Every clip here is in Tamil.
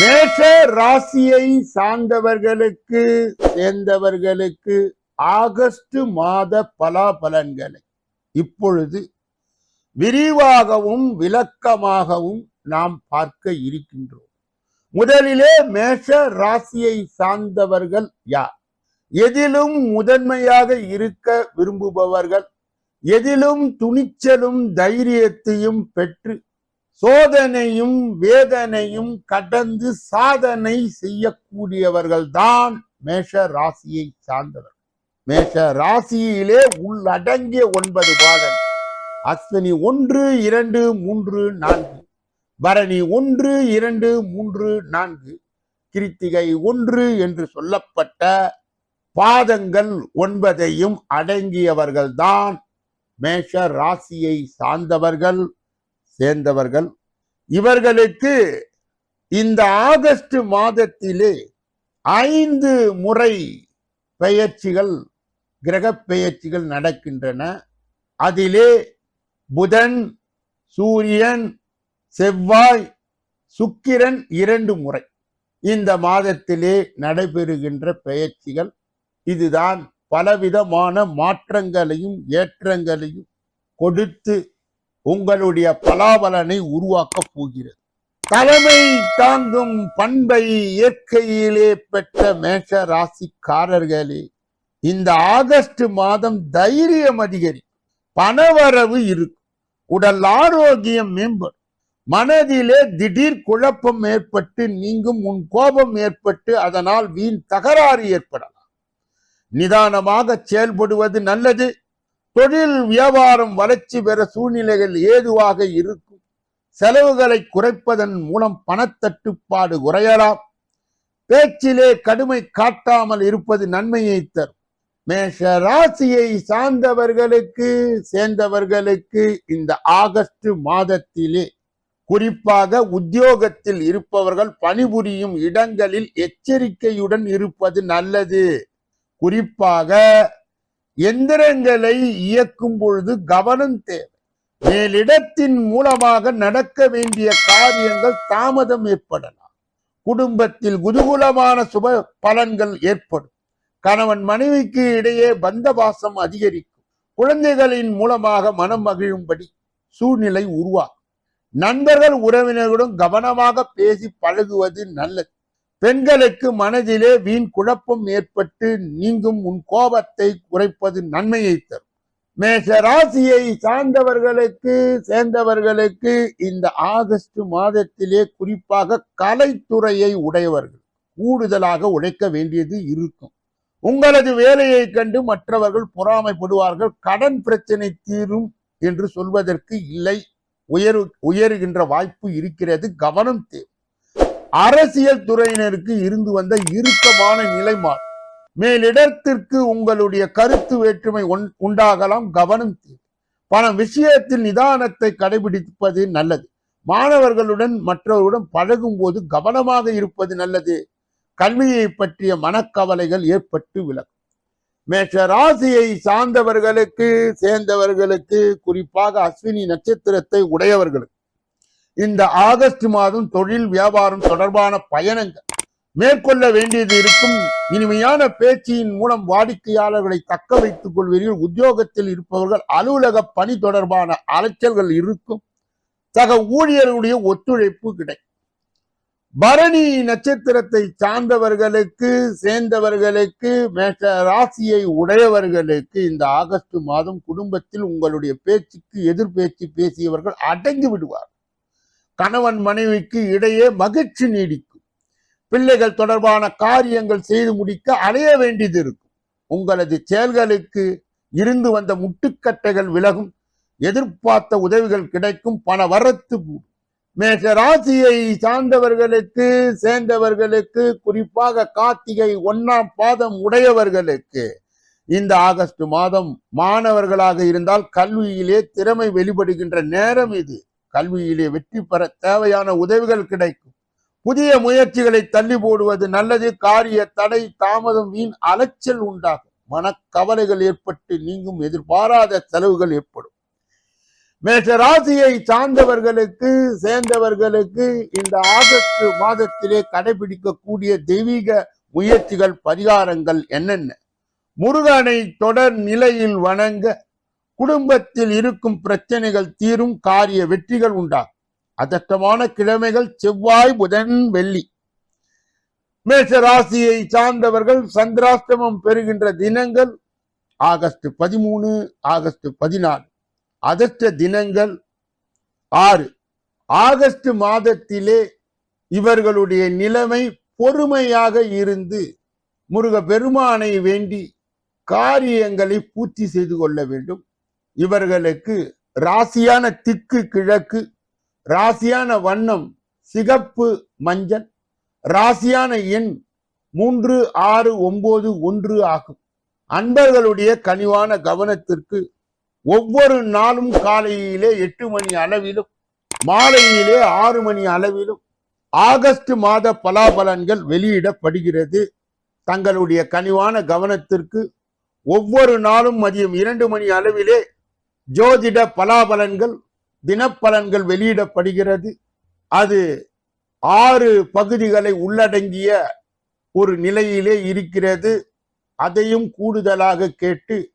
மேஷ ராசியை சார்ந்தவர்களுக்கு சேர்ந்தவர்களுக்கு ஆகஸ்ட் மாத பலாபலன்களை இப்பொழுது விரிவாகவும் விளக்கமாகவும் நாம் பார்க்க இருக்கின்றோம். முதலிலே மேஷ ராசியை சார்ந்தவர்கள் யார்? எதிலும் முதன்மையாக இருக்க விரும்புபவர்கள் எதிலும் துணிச்சலும் தைரியத்தையும் பெற்று சோதனையும் வேதனையும் கடந்து சாதனை செய்யக்கூடியவர்கள் தான் மேஷ ராசியை சார்ந்தவர் மேஷ ராசியிலே உள்ளடங்கிய ஒன்பது பாதம் அஸ்வினி ஒன்று இரண்டு மூன்று நான்கு. பரணி ஒன்று இரண்டு மூன்று நான்கு. கிருத்திகை ஒன்று என்று சொல்லப்பட்ட பாதங்கள் ஒன்பதையும் அடங்கியவர்கள்தான் மேஷ ராசியை சார்ந்தவர்கள். சேர்ந்தவர்கள். இவர்களுக்கு இந்த ஆகஸ்ட் மாதத்திலே ஐந்து முறை பெயர்ச்சிகள் கிரக பெயர்ச்சிகள் நடக்கின்றன. அதிலே புதன் சூரியன் செவ்வாய் சுக்கிரன் இரண்டு முறை இந்த மாதத்திலே நடைபெறுகின்ற பெயர்ச்சிகள். இதுதான் பலவிதமான மாற்றங்களையும் ஏற்றங்களையும் கொடுத்து உங்களுடைய பலாபலனை உருவாக்கப் போகிறது. தலைமை தாங்கும் பண்பை இயற்கையிலே பெற்ற மேஷ ராசிக்காரர்களே இந்த ஆகஸ்ட் மாதம் தைரியம் அதிகரி பணவரவு இருக்கும். உடல் ஆரோக்கியம் மேம்படும். மனதிலே திடீர் குழப்பம் ஏற்பட்டு நீங்கும் உன் கோபம் ஏற்பட்டு அதனால் வீண் தகராறு ஏற்படலாம். நிதானமாக செயல்படுவது நல்லது. தொழில் வியாபாரம் வளர்ச்சி பெற சூழ்நிலைகள் ஏதுவாக இருக்கும். செலவுகளை குறைப்பதன் மூலம் பணத்தட்டுப்பாடு குறையலாம். பேச்சிலே கடுமை காட்டாமல் இருப்பது நன்மையை தரும். மேஷ ராசியை சார்ந்தவர்களுக்கு சேர்ந்தவர்களுக்கு இந்த ஆகஸ்ட் மாதத்திலே குறிப்பாக உத்தியோகத்தில் இருப்பவர்கள் பணிபுரியும் இடங்களில் எச்சரிக்கையுடன் இருப்பது நல்லது. குறிப்பாக எந்திரங்களை இயக்கும் பொழுது கவனம் தேவை. மேலிடத்தின் மூலமாக நடக்க வேண்டிய காரியங்கள் தாமதம் ஏற்படலாம். குடும்பத்தில் குதூகூலமான சுப பலன்கள் ஏற்படும். கணவன் மனைவிக்கு இடையே பந்தபாசம் அதிகரிக்கும். குழந்தைகளின் மூலமாக மனம் மகிழும்படி சூழ்நிலை உருவாகும். நண்பர்கள் உறவினர்களுடன் கவனமாக பேசி பழகுவது நல்லது. பெண்களுக்கு மனதிலே வீண் குழப்பம் ஏற்பட்டு நீங்கும் உன் கோபத்தை குறைப்பது நன்மையை தரும். மேஷ ராசியை சார்ந்தவர்களுக்கு சேர்ந்தவர்களுக்கு இந்த ஆகஸ்ட் மாதத்திலே குறிப்பாக கலைத்துறையை உடையவர்கள் கூடுதலாக உழைக்க வேண்டியது இருக்கும். உங்களது வேலையை கண்டு மற்றவர்கள் பொறாமைப்படுவார்கள். கடன் பிரச்சனை தீரும் என்று சொல்வதற்கு இல்லை. உயர் உயருகின்ற வாய்ப்பு இருக்கிறது. கவனம் தேவை. அரசியல் துறையினருக்கு இருந்து வந்த இறுக்கமான நிலைமா மேலிடத்திற்கு உங்களுடைய கருத்து வேற்றுமை உண்டாகலாம் கவனம் பல விஷயத்தில் நிதானத்தை கடைபிடிப்பது நல்லது. மாணவர்களுடன் மற்றவருடன் பழகும் போது கவனமாக இருப்பது நல்லது. கல்வியை பற்றிய மனக்கவலைகள் ஏற்பட்டு விலகும். மேஷ ராசியை சார்ந்தவர்களுக்கு சேர்ந்தவர்களுக்கு குறிப்பாக அஸ்வினி நட்சத்திரத்தை உடையவர்களுக்கு இந்த ஆகஸ்ட் மாதம் தொழில் வியாபாரம் தொடர்பான பயணங்கள். மேற்கொள்ள வேண்டியது இருக்கும். இனிமையான பேச்சியின் மூலம் வாடிக்கையாளர்களை தக்க வைத்துக் கொள்வீர்கள். உத்தியோகத்தில் இருப்பவர்கள் அலுவலக பணி தொடர்பான அலைச்சல்கள் இருக்கும். சக ஊழியர்களுடைய ஒத்துழைப்பு கிடைக்கும். பரணி நட்சத்திரத்தை சார்ந்தவர்களுக்கு சேர்ந்தவர்களுக்கு மேஷ ராசியை உடையவர்களுக்கு இந்த ஆகஸ்ட் மாதம் குடும்பத்தில் உங்களுடைய பேச்சுக்கு எதிர் பேச்சு பேசியவர்கள் அடங்கி விடுவார் கணவன் மனைவிக்கு இடையே மகிழ்ச்சி நீடிக்கும். பிள்ளைகள் தொடர்பான காரியங்கள் செய்து முடிக்க அலைய வேண்டியது இருக்கும். உங்களது செயல்களுக்கு இருந்து வந்த முட்டுக்கட்டைகள் விலகும். எதிர்பார்த்த உதவிகள் கிடைக்கும். பண வரத்து மேஷ ராசியை சார்ந்தவர்களுக்கு சேர்ந்தவர்களுக்கு குறிப்பாக கார்த்திகை ஒன்னாம் பாதம் உடையவர்களுக்கு இந்த ஆகஸ்ட் மாதம் மாணவர்களாக இருந்தால் கல்வியிலே திறமை வெளிப்படுகின்ற நேரம் இது. கல்வியிலே வெற்றி பெற தேவையான உதவிகள் கிடைக்கும். புதிய முயற்சிகளை தள்ளி போடுவது நல்லது. காரிய தடை தாமதம் வீண் அலைச்சல் உண்டாகும். மனக்கவலைகள் ஏற்பட்டு நீங்கும் எதிர்பாராத செலவுகள் ஏற்படும். மேஷ ராசியை சார்ந்தவர்களுக்கு சேர்ந்தவர்களுக்கு இந்த ஆகஸ்ட் மாதத்திலே கடைபிடிக்கக்கூடிய தெய்வீக முயற்சிகள் பரிகாரங்கள் என்னென்ன? முருகனை தொடர் நிலையில் வணங்க குடும்பத்தில் இருக்கும் பிரச்சனைகள் தீரும் காரிய வெற்றிகள் உண்டாகும் அதட்டமான கிழமைகள் செவ்வாய் புதன் வெள்ளி. மேஷ ராசியை சார்ந்தவர்கள் சந்திராஷ்டமம் பெறுகின்ற தினங்கள் ஆகஸ்ட் பதிமூணு ஆகஸ்ட் பதினாலு. அதற்ற தினங்கள் ஆறு. ஆகஸ்ட் மாதத்திலே இவர்களுடைய நிலைமை பொறுமையாக இருந்து முருக பெருமானை வேண்டி காரியங்களை பூர்த்தி செய்து கொள்ள வேண்டும். இவர்களுக்கு ராசியான திக்கு கிழக்கு ராசியான வண்ணம் சிகப்பு மஞ்சள் ராசியான எண் மூன்று ஆறு ஒன்பது ஒன்று ஆகும். அன்பர்களுடைய கனிவான கவனத்திற்கு ஒவ்வொரு நாளும் காலையிலே எட்டு மணி அளவிலும் மாலையிலே ஆறு மணி அளவிலும் ஆகஸ்ட் மாத பலாபலன்கள் வெளியிடப்படுகிறது. தங்களுடைய கனிவான கவனத்திற்கு ஒவ்வொரு நாளும் மதியம் இரண்டு மணி அளவிலே ஜோதிட பலாபலன்கள் தினப்பலன்கள் வெளியிடப்படுகிறது. அது ஆறு பகுதிகளை உள்ளடங்கிய ஒரு நிலையிலே இருக்கிறது. அதையும் கூடுதலாக கேட்டு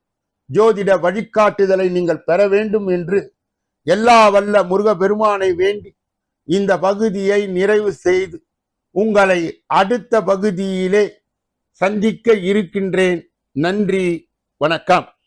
ஜோதிட வழிகாட்டுதலை நீங்கள் பெற வேண்டும் என்று எல்லா வல்ல முருக பெருமானை வேண்டி இந்த பகுதியை நிறைவு செய்து உங்களை அடுத்த பகுதியிலே சந்திக்க இருக்கின்றேன். நன்றி வணக்கம்.